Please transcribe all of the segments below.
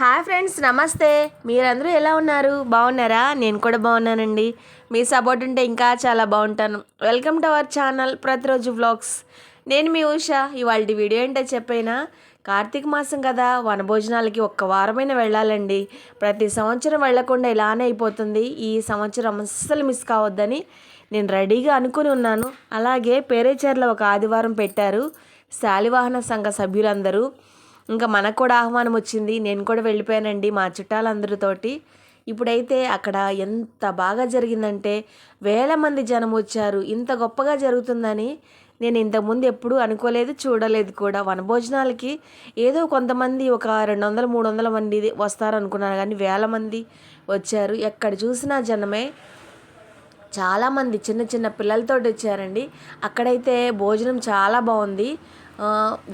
Hi friends నమస్తే. మీరందరూ ఎలా ఉన్నారు? బాగున్నారా? నేను కూడా బాగున్నానండి. మీ సపోర్ట్ ఉంటే ఇంకా చాలా బాగుంటాను. వెల్కమ్ టు అవర్ ఛానల్ ప్రతిరోజు వ్లాగ్స్. నేను మీ ఉష. ఇవాళ వీడియో ఏంటో చెప్పైనా? కార్తీక మాసం కదా. వనభోజనాలకి ఒక్క వారమైన వెళ్ళాలండి. ప్రతి సంవత్సరం వెళ్ళకుండా ఇలానే అయిపోతుంది. ఈ సంవత్సరం అస్సలు మిస్ కావద్దని నేను రెడీగా అనుకుని ఉన్నాను. అలాగే పేరేచర్లో ఒక ఆదివారం పెట్టారు. శాలివాహన సంఘ సభ్యులందరూ. ఇంకా మనకు కూడా ఆహ్వానం వచ్చింది. నేను కూడా వెళ్ళిపోయానండి మా చుట్టాలందరితోటి. ఇప్పుడైతే అక్కడ ఎంత బాగా జరిగిందంటే వేల మంది జనం వచ్చారు. ఇంత గొప్పగా జరుగుతుందని నేను ఇంతకుముందు ఎప్పుడూ అనుకోలేదు చూడలేదు కూడా. వనభోజనాలకి ఏదో కొంతమంది ఒక రెండు వందల మూడు వందల మంది వస్తారు అనుకున్నాను కానీ వేల మంది వచ్చారు. ఎక్కడ చూసినా జనమే చాలామంది చిన్న చిన్న పిల్లలతో వచ్చారండి. అక్కడైతే భోజనం చాలా బాగుంది.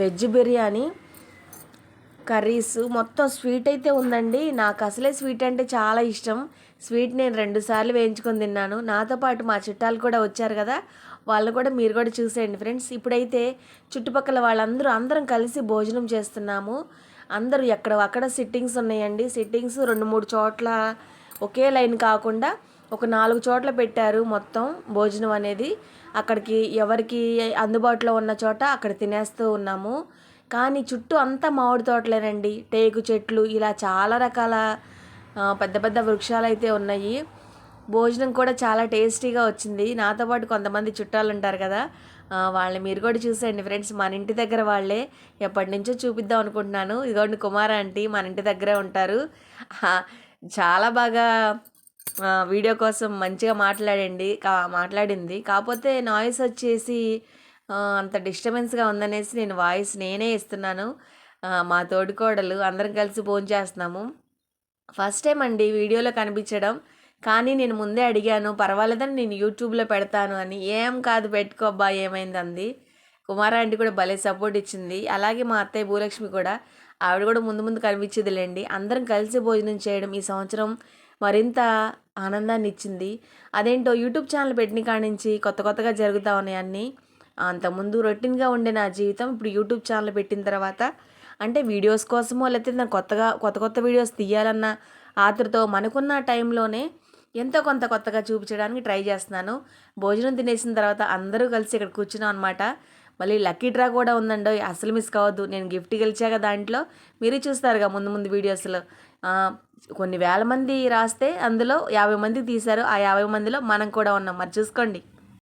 వెజ్ బిర్యానీ కర్రీస్ మొత్తం స్వీట్ అయితే ఉందండి. నాకు అసలే స్వీట్ అంటే చాలా ఇష్టం. స్వీట్ నేను రెండుసార్లు వేయించుకొని తిన్నాను. నాతో పాటు మా చుట్టాలు కూడా వచ్చారు కదా వాళ్ళు కూడా మీరు కూడా చూసేయండి ఫ్రెండ్స్. ఇప్పుడైతే చుట్టుపక్కల వాళ్ళందరూ అందరం కలిసి భోజనం చేస్తున్నాము. అందరూ ఎక్కడ అక్కడ సిట్టింగ్స్ ఉన్నాయండి. సిట్టింగ్స్ రెండు మూడు చోట్ల ఒకే లైన్ కాకుండా ఒక నాలుగు చోట్ల పెట్టారు మొత్తం భోజనం అనేది. అక్కడికి ఎవరికి అందుబాటులో ఉన్న చోట అక్కడ తినేస్తూ ఉన్నాము. కానీ చుట్టూ అంతా మామిడి తోటలేనండి. టేకు చెట్లు ఇలా చాలా రకాల పెద్ద పెద్ద వృక్షాలు అయితే ఉన్నాయి. భోజనం కూడా చాలా టేస్టీగా వచ్చింది. నాతో పాటు కొంతమంది చుట్టాలు ఉంటారు కదా వాళ్ళని మీరు కూడా చూసేయండి ఫ్రెండ్స్. మన ఇంటి దగ్గర వాళ్ళే. ఎప్పటి నుంచో చూపిద్దాం అనుకుంటున్నాను. ఇదిగోండి కుమార ఆంటీ మన ఇంటి దగ్గరే ఉంటారు. చాలా బాగా వీడియో కోసం మంచిగా మాట్లాడండి. కా మాట్లాడింది. కాకపోతే నాయిస్ వచ్చేసి అంత డిస్టర్బెన్స్గా ఉందనేసి నేను వాయిస్ నేనే ఇస్తున్నాను. మా తోడికోడలు అందరం కలిసి ఫోన్ చేస్తున్నాము. ఫస్ట్ టైం అండి వీడియోలో కనిపించడం. కానీ నేను ముందే అడిగాను పర్వాలేదని నేను యూట్యూబ్లో పెడతాను అని. ఏం కాదు పెట్టుకోబ్బా ఏమైంది అంది. కుమారాంటి కూడా భలే సపోర్ట్ ఇచ్చింది. అలాగే మా అత్తయ్య భూలక్ష్మి కూడా. ఆవిడ కూడా ముందు ముందు కనిపించేదిలేండి. అందరం కలిసి భోజనం చేయడం ఈ సంవత్సరం మరింత ఆనందాన్ని ఇచ్చింది అదేంటో యూట్యూబ్ ఛానల్ పెట్టిన కాడి నుంచి కొత్త కొత్తగా జరుగుతూ ఉన్నాయి అన్నీ అంతకుముందు రొటీన్గా ఉండే నా జీవితం ఇప్పుడు యూట్యూబ్ ఛానల్ పెట్టిన తర్వాత అంటే వీడియోస్ కోసమో లేకపోతే నాకు కొత్తగా కొత్త కొత్త వీడియోస్ తీయాలన్న ఆతృతో మనకున్న టైంలోనే ఎంతో కొంత కొత్తగా చూపించడానికి ట్రై చేస్తున్నాను. భోజనం తినేసిన తర్వాత అందరూ కలిసి ఇక్కడ కూర్చున్నాం అనమాట మళ్ళీ లక్కీ డ్రా కూడా ఉందండో. అసలు మిస్ కావద్దు. నేను గిఫ్ట్ గెలిచాక దాంట్లో మీరు చూస్తారుగా ముందు ముందు వీడియోస్లో. కొన్ని వేల మంది రాస్తే అందులో యాభై మంది తీశారు. ఆ యాభై మందిలో మనం కూడా ఉన్నాం. మరి చూసుకోండి.